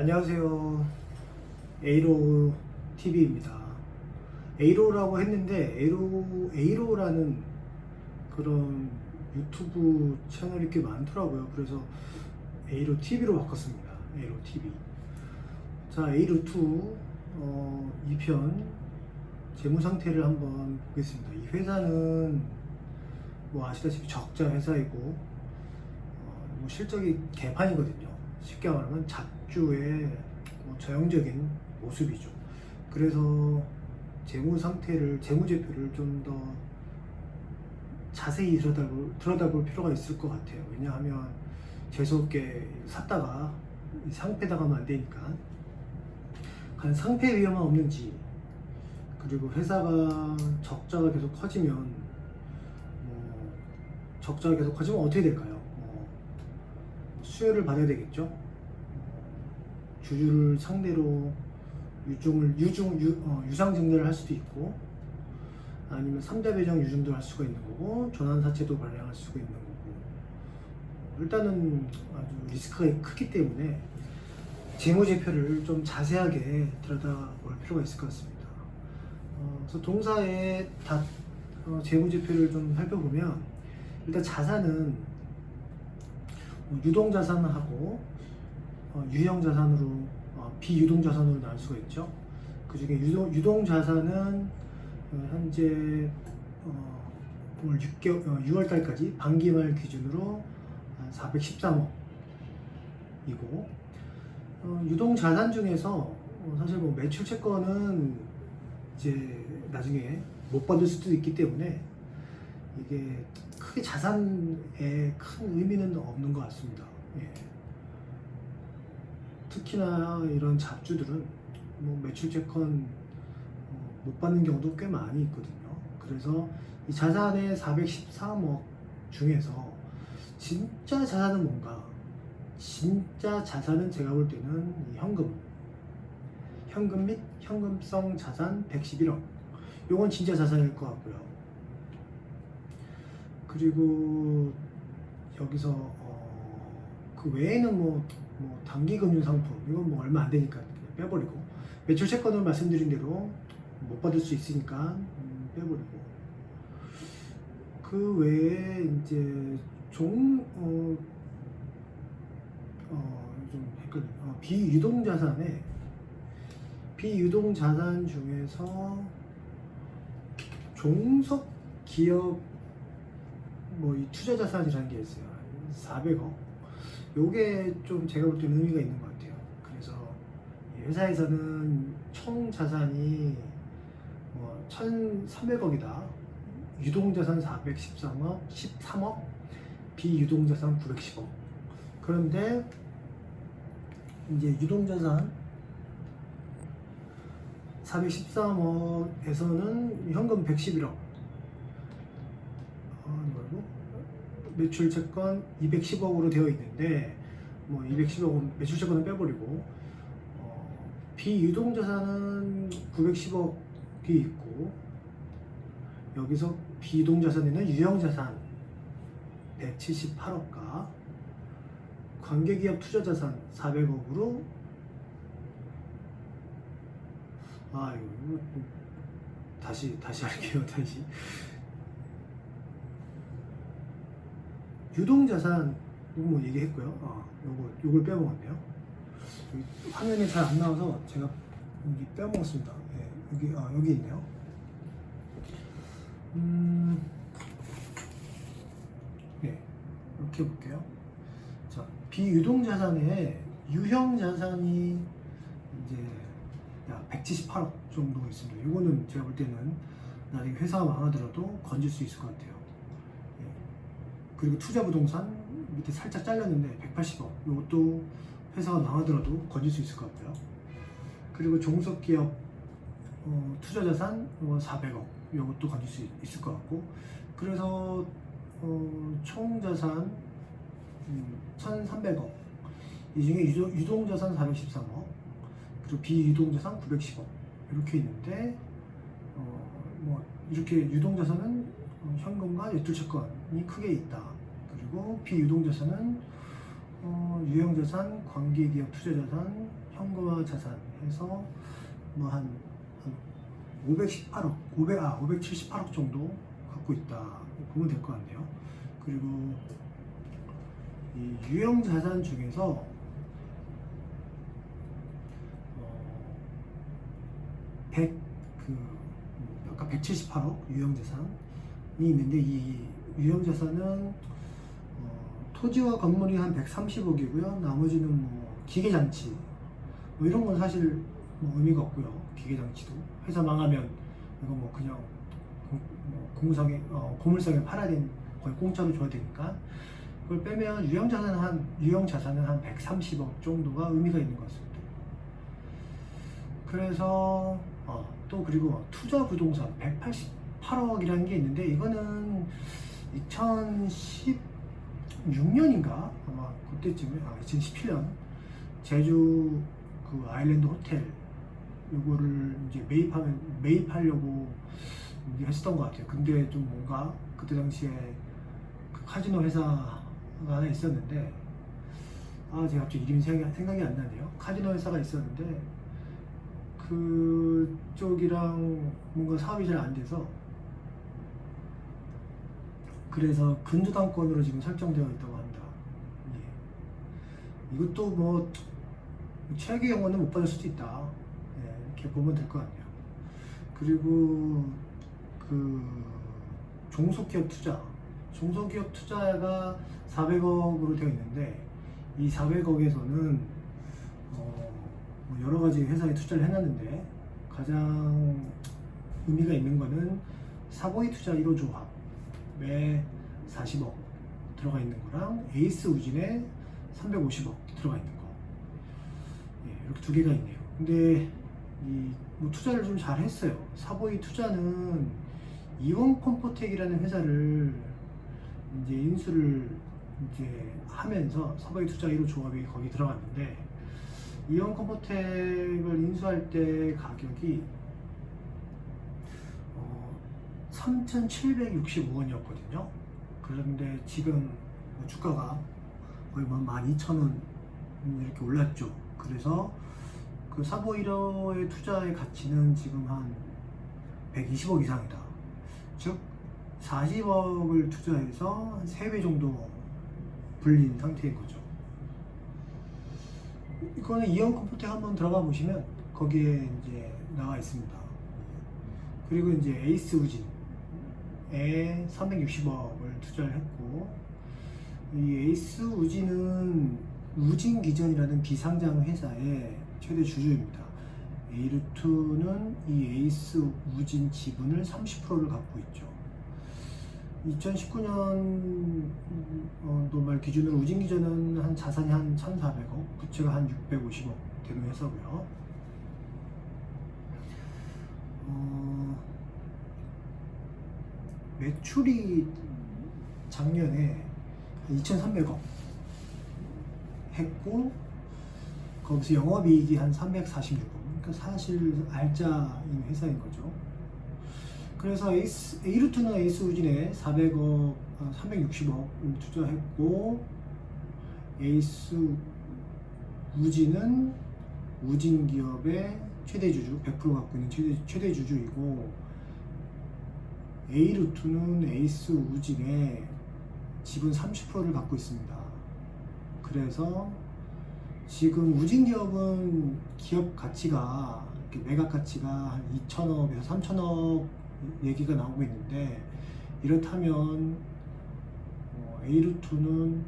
안녕하세요. 에이로 TV입니다. 에이로라고 했는데 에이로 에이로라는 그런 유튜브 채널이 꽤 많더라고요. 그래서 에이로 TV로 바꿨습니다. 에이로 TV. 자, 에이로 2 어, 2편 재무 상태를 한번 보겠습니다. 이 회사는 뭐 아시다시피 적자 회사이고 어, 뭐 실적이 개판이거든요. 쉽게 말하면 잡 주의 뭐 저형적인 모습이죠. 그래서 재무 상태를 재무제표를 좀 더 자세히 들여다볼, 들여다볼 필요가 있을 것 같아요. 왜냐하면 재수없게 샀다가 이 상패 당하면 안 되니까. 과연 상패 위험은 없는지 그리고 회사가 적자가 계속 커지면 뭐 적자가 계속 커지면 어떻게 될까요? 어, 수혜를 받아야 되겠죠. 주주를 상대로 유종을 유중 유, 어, 유상증대를 할 수도 있고 아니면 삼자 배정 유증도 할 수가 있는 거고 전환 사채도 발행할 수가 있는 거고 일단은 아주 리스크가 크기 때문에 재무제표를 좀 자세하게 들여다볼 필요가 있을 것 같습니다. 어, 그래서 동사의 다 어, 재무제표를 좀 살펴보면 일단 자산은 어, 유동자산하고 어, 유형 자산으로 어, 비유동 자산으로 나눌 수가 있죠. 그 중에 유동, 유동 자산은 어, 현재 어, 올 6개월, 어, 6월 달까지 반기 말 기준으로 한 413억이고 어, 유동 자산 중에서 어, 사실 뭐 매출 채권은 이제 나중에 못 받을 수도 있기 때문에 이게 크게 자산에 큰 의미는 없는 것 같습니다. 예. 특히나 이런 잡주들은 뭐 매출채권 어, 못 받는 경우도 꽤 많이 있거든요. 그래서 이 자산의 413억 중에서 진짜 자산은 뭔가? 진짜 자산은 제가 볼 때는 이 현금, 현금 및 현금성 자산 111억. 요건 진짜 자산일 것 같고요. 그리고 여기서 어, 그 외에는 뭐, 뭐 단기 금융 상품 이건 뭐 얼마 안 되니까 그냥 빼버리고 매출 채권을 말씀드린 대로 못 받을 수 있으니까 음, 빼버리고 그 외에 이제 종 어, 어, 좀 헷갈려. 어, 비유동 자산에 비유동 자산 중에서 종속 기업 뭐 이 투자 자산이라는 게 있어요. 400억. 요게 좀 제가 볼 때는 의미가 있는 것 같아요. 그래서 이 회사에서는 총 자산이 뭐 1,300억이다. 유동자산 413억, 13억, 비유동자산 910억. 그런데 이제 유동자산 413억에서는 현금 111억. 어, 뭐고 매출 채권 210억으로 되어 있는데 뭐 210억은 매출 채권은 빼버리고 어, 비유동 자산은 910억이 있고 여기서 비유동자산에는 유형 자산 178억과 관계기업 투자 자산 400억으로 아 이거 좀 다시 다시 할게요 다시 유동자산 뭐 얘기했고요 아 요거 요걸 빼먹었네요 여기 화면에 잘 안 나와서 제가 여기 빼먹었습니다 예, 여기 아 여기 있네요 음 네, 이렇게 볼게요. 자, 비유동 자산에 유형 자산이 이제 약 178억 정도 있습니다. 이거는 제가 볼 때는 나중에 회사가 망하더라도 건질 수 있을 것 같아요. 예. 그리고 투자 부동산 밑에 살짝 잘렸는데 180억. 이것도 회사가 망하더라도 건질 수 있을 것 같고요. 그리고 종속 기업 어, 투자 자산 400억. 이것도 건질 수 있을 것 같고. 그래서 어, 총 자산 음, 1,300억. 이 중에 유동, 유동 자산 413억, 그리고 비유동 자산 910억 이렇게 있는데 어, 뭐 이렇게 유동 자산은 어, 현금과 예출채권이 크게 있다. 그리고 비유동자산은 어, 유형자산, 관계기업 투자자산, 현금화 자산 해서 뭐 한 518억, 500, 아, 578억 정도 갖고 있다. 보면 될 것 같네요. 그리고 이 유형 자산 중에서 어, 100, 그, 뭐 아까 178억 유형 자산이 있는데 이 유형 자산은 어, 토지와 건물이 한 130억이고요. 나머지는 뭐 기계 장치 뭐 이런 건 사실 뭐 의미가 없고요. 기계 장치도 회사 망하면 이거 뭐 그냥 공- 뭐 공무상에 어, 고물상에 팔아야 되는 거의 공짜로 줘야 되니까 그걸 빼면 유형 자산 한 유형 자산은 한 130억 정도가 의미가 있는 것 같습니다. 그래서 어, 또 그리고 투자 부동산 188억이라는 게 있는데 이거는 2016년인가 아마 그때쯤에 아 2017년 제주 그 아일랜드 호텔 요거를 이제 매입하면 매입하려고 했었던 것 같아요. 근데 좀 뭔가 그때 당시에 그 카지노 회사가 하나 있었는데 아 제가 갑자기 이름이 생각이, 생각이 안 나네요. 카지노 회사가 있었는데 그쪽이랑 뭔가 사업이 잘 안 돼서 그래서 근저당권으로 지금 설정되어 있다고 합니다. 예. 이것도 뭐 최악의 경우는 못 받을 수도 있다. 예, 이렇게 보면 될 것 같네요. 그리고 그 종속기업 투자, 종속기업 투자가 400억으로 되어 있는데 이 400억에서는 어, 뭐 여러 가지 회사에 투자를 해놨는데 가장 의미가 있는 거는 사보이 투자 1호 조합 에 40억 들어가 있는 거랑 에이스 우진에 350억 들어가 있는 거. 예, 이렇게 두 개가 있네요. 근데 이 뭐 투자를 좀 잘 했어요. 사보이 투자는 이원 컴포텍이라는 회사를 이제 인수를 이제 하면서 사보이 투자 1호 조합이 거기 들어갔는데 이원 컴포텍을 인수할 때 가격이 어, 3,765원이었거든요. 그런데 지금 뭐 주가가 거의 뭐 12,000원 이렇게 올랐죠. 그래서 그 사보이러의 투자의 가치는 지금 한 120억 이상이다. 즉 40억을 투자해서 한 3배 정도 불린 상태인 거죠. 이거는 이형 컴퓨터에 한번 들어가 보시면 거기에 이제 나와 있습니다. 그리고 이제 에이스 우진 에 360억을 투자를 했고 이 에이스 우진은 우진 기전이라는 비상장 회사의 최대 주주입니다. 에이르투는 이 에이스 우진 지분을 30%를 갖고 있죠. 2019년도 말 기준으로 우진 기전은 한 자산이 한 1,400억, 부채가 한 650억 되는 회사고요. 어, 매출이 작년에 2,300억 했고 거기서 영업이익이 한 346억. 그러니까 사실 알짜인 회사인 거죠. 그래서 에이스, 에이루트는 에이스 우진에 400억, 360억을 투자했고 에이스 우진은 우진 기업의 최대 주주, 100% 갖고 있는 최대, 최대 주주이고 에이루트는 에이스 우진의 지분 30%를 갖고 있습니다. 그래서 지금 우진 기업은 기업 가치가 매각 가치가 한 2천억에서 3천억 얘기가 나오고 있는데 이렇다면 어, 에이루트는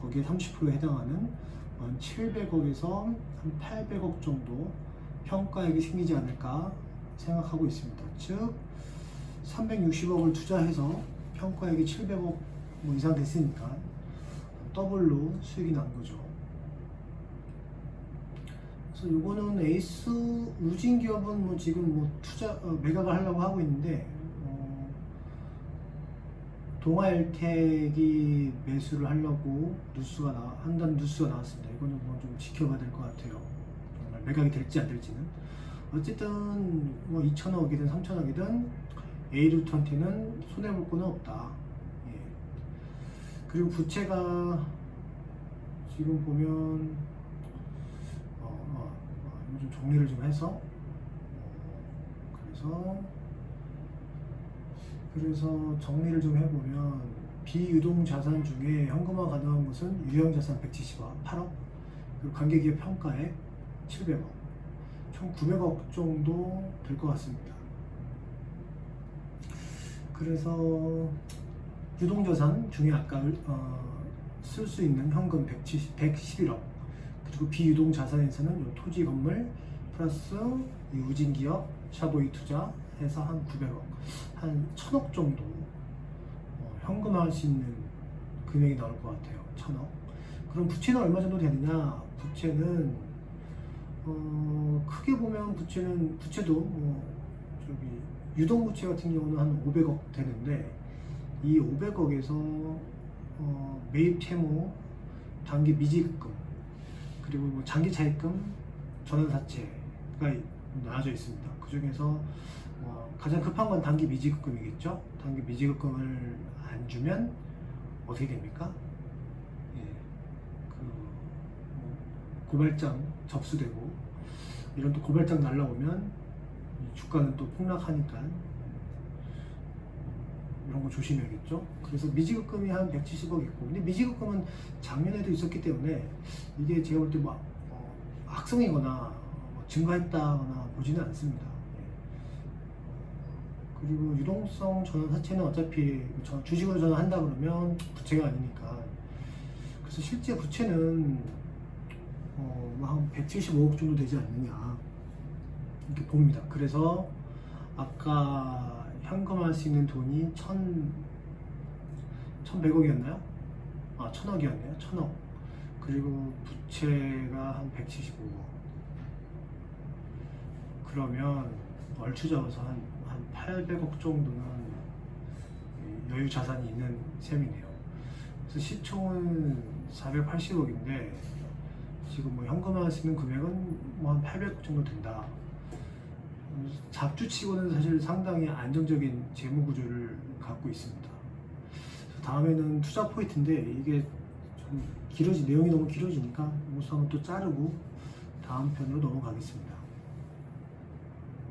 거기에 30%에 해당하는 한 700억에서 한 800억 정도 평가액이 생기지 않을까 생각하고 있습니다. 즉 360억을 투자해서 평가액이 700억 뭐 이상 됐으니까 더블로 수익이 난 거죠. 그래서 요거는 에이스 우진 기업은 뭐 지금 뭐 투자 어, 매각을 하려고 하고 있는데 어, 동아일텍이 매수를 하려고 뉴스가 나 한다는 뉴스가 나왔습니다. 이거는 뭐 좀 지켜봐야 될 것 같아요. 정말 매각이 될지 안 될지는 어쨌든 뭐 2천억이든 3천억이든 에이루트한테는 손해 볼 거는 없다. 예. 그리고 부채가 지금 보면 어, 어, 좀 정리를 좀 해서 어, 그래서 그래서 정리를 좀 해보면 비유동 자산 중에 현금화 가능한 것은 유형 자산 170억 8억 그리고 관계기업 평가액 700억 총 900억 정도 될 것 같습니다. 그래서 유동자산 중에 아까 어, 쓸 수 있는 현금 170, 111억 그리고 비유동 자산에서는 요 토지 건물 플러스 유진 기업 샤도이 투자 해서 한 900억 한 1000억 정도 어, 현금화할 수 있는 금액이 나올 것 같아요. 1000억. 그럼 부채는 얼마 정도 되느냐? 부채는 어, 크게 보면 부채는 부채도 뭐 저기 유동부채 같은 경우는 한 500억 되는데 이 500억에서 어, 매입 채무, 단기 미지급금, 그리고 뭐 장기 차입금, 전환사채가 나눠져 있습니다. 그 중에서 어, 가장 급한 건 단기 미지급금이겠죠. 단기 미지급금을 안 주면 어떻게 됩니까? 예, 그 뭐, 고발장 접수되고 이런 또 고발장 날라오면 이 주가는 또 폭락하니까 이런 거 조심해야겠죠. 그래서 미지급금이 한 170억 있고, 근데 미지급금은 작년에도 있었기 때문에 이게 제가 볼 때뭐 어, 악성이거나 뭐 증가했다거나 보지는 않습니다. 예. 그리고 유동성 전환 사채는 어차피 저- 주식으로 전환한다 그러면 부채가 아니니까. 그래서 실제 부채는 어, 뭐한 175억 정도 되지 않느냐 이렇게 봅니다. 그래서 아까 현금할 수 있는 돈이 천, 천백억이었나요? 아, 천억이었네요. 천억. 그리고 부채가 한 175억. 그러면 얼추 잡아서 한, 한 800억 정도는 이 여유 자산이 있는 셈이네요. 그래서 시총은 480억인데 지금 뭐 현금화할 수 있는 금액은 뭐 한 800억 정도 된다. 잡주치고는 사실 상당히 안정적인 재무 구조를 갖고 있습니다. 다음에는 투자 포인트인데 이게 좀 길어지 내용이 너무 길어지니까 한번 또 자르고 다음 편으로 넘어가겠습니다.